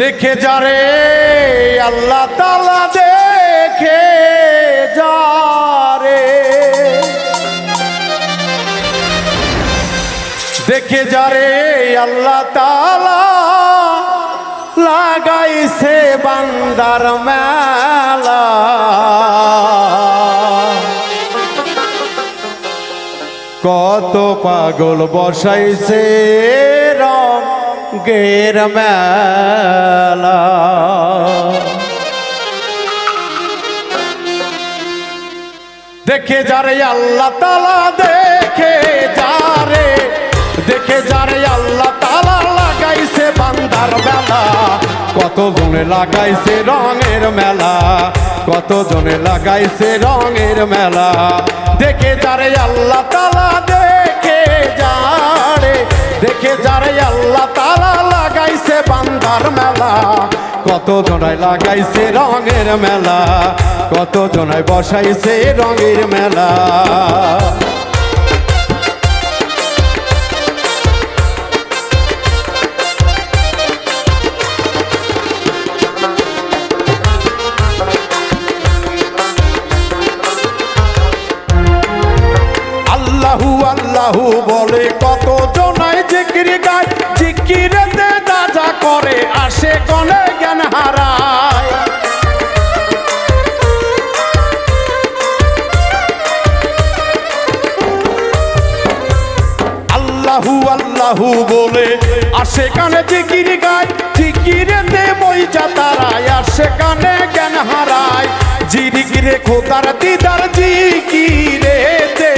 দেখে যারে আল্লাহ তালা দেখে যারে দেখে যারে আল্লাহ তালা লাগাইছে বান্দার মেলা। কত পাগল বসাইছে। রঙের মেলা। দেখে যারে আল্লাহ তালা দেখে যারে দেখে যারে আল্লাহ তালা লাগাইছে বান্দার মেলা। কত জনে লাগাইছে রঙের মেলা, কত জনে লাগাইছে রঙের মেলা। দেখে যারে আল্লাহ তালা দেখে যারে দেখে যারে আল্লাহ তালা লাগাইছে বান্দার মেলা। কত জনায় লাগাইছে রঙের মেলা। কত জনায় বসাইছে রঙের মেলা। আল্লাহু আল্লাহু বলে কত জিকির গায় জিকিরেতে যা করে, আসে কনে জ্ঞান হারায়। আল্লাহু আল্লাহু বলে, আসে কানে জিকির গায় জিকিরেতে মইজা তারায়, আসে কানে জ্ঞান হারায়। জিরিকিরে খোদার দিদার জিকিরেতে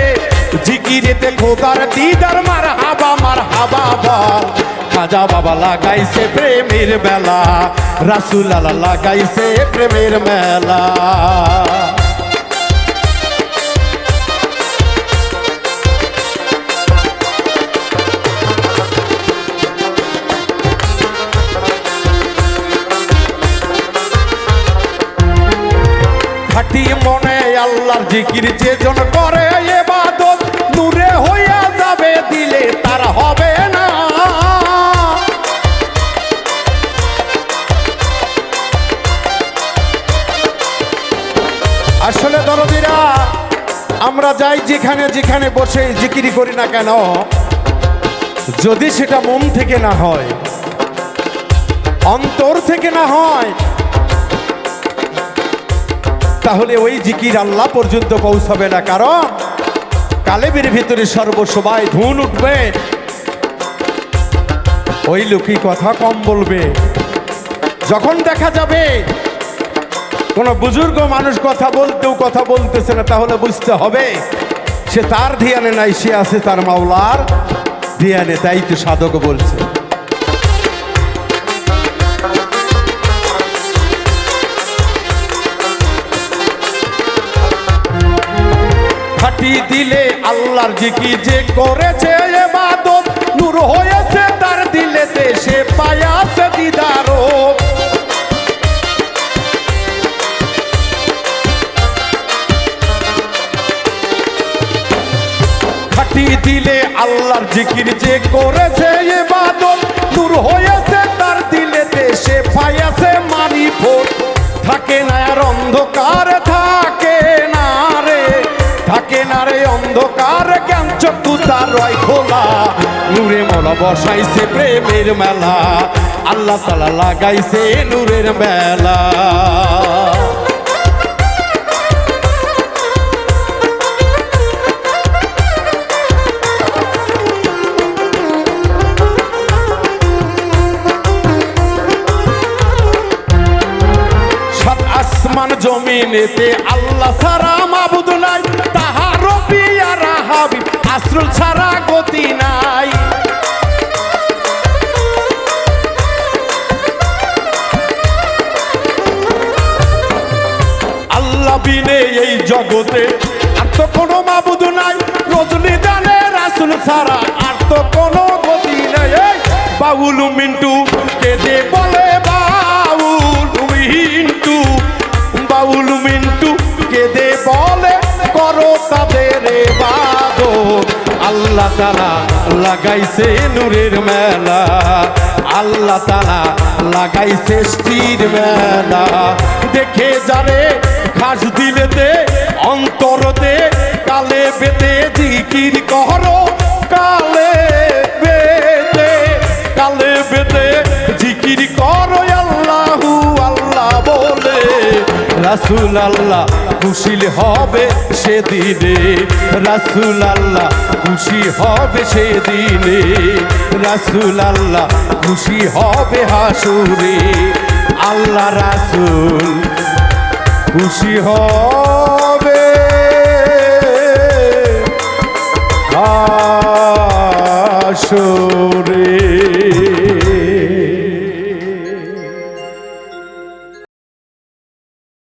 জিকিরেতে খোদার দিদার বল খাজা বাবা লাগাইছে প্রেমের বেলা লাগাইছে প্রেমের মেলা। খাটি মনে আল্লাহর জিকির যে জন করে এবাদত, দূরে হইয়া যাবে দিলে তার হবে না। আসলে দরদিরা, আমরা যাই যেখানে যেখানে বসে জিকিরি করি না কেন? যদি সেটা মন থেকে না হয়, অন্তর থেকে না হয়, তাহলে ওই জিকির আল্লাহ পর্যন্ত পৌঁছাবে না। কারণ কালেবের ভিতরে সর্বসবাই ধুন উঠবে। ওই লোকই কথা কম বলবে। যখন দেখা যাবে, কোনো বুজুর্গ মানুষ কথা বলতেও কথা বলতেছে না, তাহলে বুঝতে হবে সে তার ধিয়ানে নাই, সে আছে তার মাওলার ধিয়ানে, তাই তো সাধক বলছে। আল্লাহর জিকি যে করেছে এবাদত, নূর হয়েছে তার দিলেতে, সে পায়াছে দিদারো দিলে আল্লাহর জিকির যে করেছে এবাদত, নূর হয়েছে বসাইছে প্রেমের মেলা। আল্লাহ তালা লাগাইছে নূরের মেলা। আসমান জমিনেতে আল্লাহ ছাড়া মাবুদ নাই, তাহার পিয়ারা হাবিব আশ্রুল ছাড়া গতি নাই। বিনে এই জগতে। আর তো কোনো মাবুদ নাই রজনী দানে রাসুল ছাড়া। আর তো কোনো গতি নাই বাউল মিন্টু, কেঁদে বলে বাউল মিন্টু। বাউল মিন্টু, কেঁদে বলে, করো তাদের বাদত আল্লাহ তালা লাগাইছে নূরের মেলা। আল্লাহ তালা লাগাইছে স্টির মেলা। দেখে যারে রাসুল আল্লাহ খুশি হবে সেদিনে। রাসুল আল্লাহ খুশি হবে সেদিনে। রাসুল আল্লাহ খুশি হবে হাসুরে। আল্লাহ রাসুল খুশি হবে